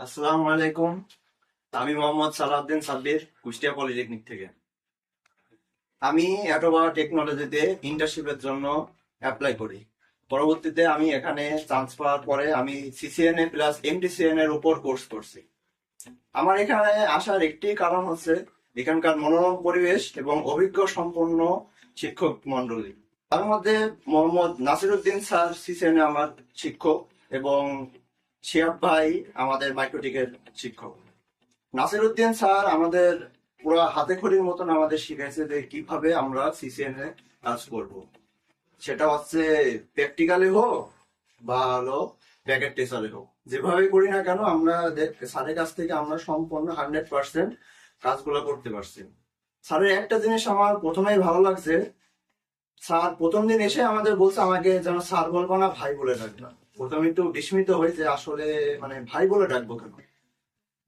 আসসালামু আলাইকুম। আমি মোহাম্মদ সালাউদ্দিন সাব্বির, কুষ্টিয়া পলিটেকনিক থেকে। আমি অ্যাটোবা টেকনোলজিতে ইন্টার্নশিপের জন্য অ্যাপ্লাই করি। পরবর্তীতে আমি এখানে চান্স পাওয়ার পরে আমি সিসিএনএ প্লাস এমটিসিএন এর উপর কোর্স করছি। আমার এখানে আসার একটি কারণ হচ্ছে এখানকার মনোরম পরিবেশ এবং অভিজ্ঞ সম্পন্ন শিক্ষক মন্ডলী তার মধ্যে মোহাম্মদ নাসিরুদ্দিন স্যার সিসিএনএ আমার শিক্ষক এবং শিয়াব ভাই আমাদের মাইক্রোটিকের শিক্ষক। নাসিরুদ্দিন স্যার আমাদের পুরো হাতে খড়ির মতন আমাদের শিখাইছে যে কীভাবে আমরা সিসিএন এ কাজ করব। সেটা হচ্ছে প্র্যাকটিক্যালি হোক বা হলো প্যাকেট টেসারে হোক। যেভাবে করি না কেন আমরা স্যারের কাছ থেকে আমরা সম্পূর্ণ হান্ড্রেড পার্সেন্ট কাজগুলো করতে পারছি। স্যারের একটা জিনিস আমার প্রথমেই ভালো লাগছে, স্যার প্রথম দিন এসে আমাদের বলছে আমাকে যেন স্যার বলব না, ভাই বলে ডাকবে প্রথমে একটু বিস্মিত হয়েছে আসলে মানে ভাই বলে ডাকবো কেন?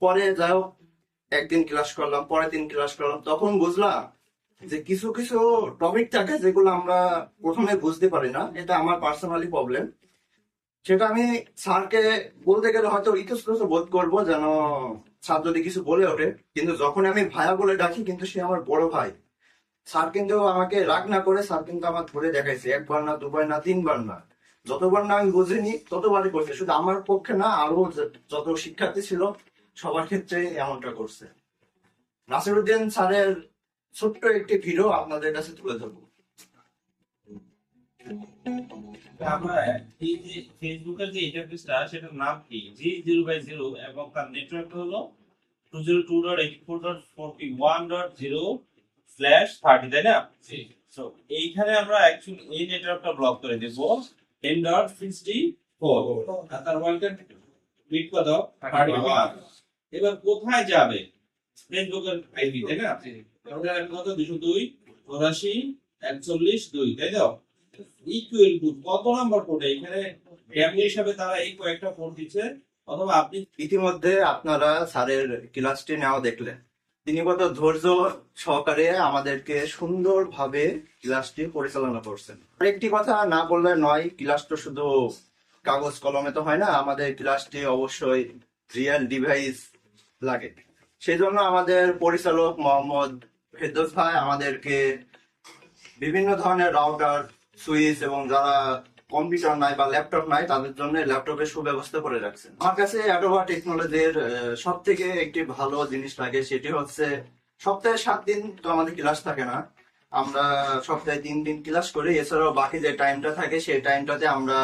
পরে যাই হোক, একদিন ক্লাস করলাম, পরের দিন ক্লাস করলাম, তখন বুঝলাম যে কিছু কিছু টপিক থাকে যেগুলো আমরা প্রথমে বুঝতে পারি না, এটা আমার পার্সোনালি প্রবলেম সেটা আমি স্যারকে বলতে গেলে হয়তো ইতস্তত বোধ করব যেন স্যার যদি কিছু বলে ওঠে। কিন্তু যখন আমি ভাইয়া বলে ডাকি, কিন্তু সে আমার বড় ভাই। স্যার কিন্তু আমাকে রাগ না করে, স্যার কিন্তু আমার ধরে দেখাইছে, একবার না, দুবার না, তিনবার না। যতবার না আমি বুঝিনি ততবারই করছে। শুধু আমার পক্ষে না আরও যত শিক্ষার্থী ছিল সবার ক্ষেত্রে এমনটা করছে। নাসিরুদ্দিন স্যারের ছোট্ট একটি ভিডিও আপনাদের কাছে তুলে ধরবো। আমরা এই যে ফেসবুকের যে ইন্টারফেসটা সেটার নাম কি? জি জিরো বাই জিরো এবং তার নেটওয়ার্ক হলো two zero two dot eight four dot forty one dot zero slash thirty তাই না? এইখানে আমরা অ্যাকচুয়ালি এই নেটওয়ার্কটা ব্লক করে দেব। টেন ডট সিক্সটি ফোর তার বিট কত থার্টি ওয়ান এবার কোথায় যাবে? ফেসবুকের আইডি তাই না? ওটার কত? দুশো দুই চৌরাশি একচল্লিশ দুই তাই তো? ইকুয়াল টু কত নাম্বার কোড? এখানে ফ্যামিলি হিসাবে তারা এই কয়েকটা কোড দিচ্ছে। অথবা আপনি ইতিমধ্যে আপনারা স্যারের ক্লাসটি নেওয়া দেখলেন। তিনি কত ধৈর্য সহকারে আমাদেরকে সুন্দরভাবে ক্লাসটি পরিচালনা করছেন। একটি কথা না বললে নয়, ক্লাস তো শুধু কাগজ কলমে তো হয় না, আমাদের ক্লাসটি অবশ্যই রিয়েল ডিভাইস লাগে। সেই জন্য আমাদের পরিচালক মোহাম্মদ ফেরদৌস ভাই আমাদেরকে বিভিন্ন ধরনের রাউটার, সুইচ এবং যারা কম্পিউটার নাই বা ল্যাপটপ নাই, তাদের জন্য ল্যাপটপের সুব্যবস্থা করে রাখছেন। আমার কাছে অ্যাডোভা টেকনোলজির সব থেকে একটি ভালো জিনিস লাগে, সেটি হচ্ছে সপ্তাহে সাত দিন তো আমাদের ক্লাস থাকে না। আমরা সপ্তাহে তিন দিন ক্লাস করি, এছাড়াও বাকি যে টাইমটা থাকে, সেই টাইমটাতে আমরা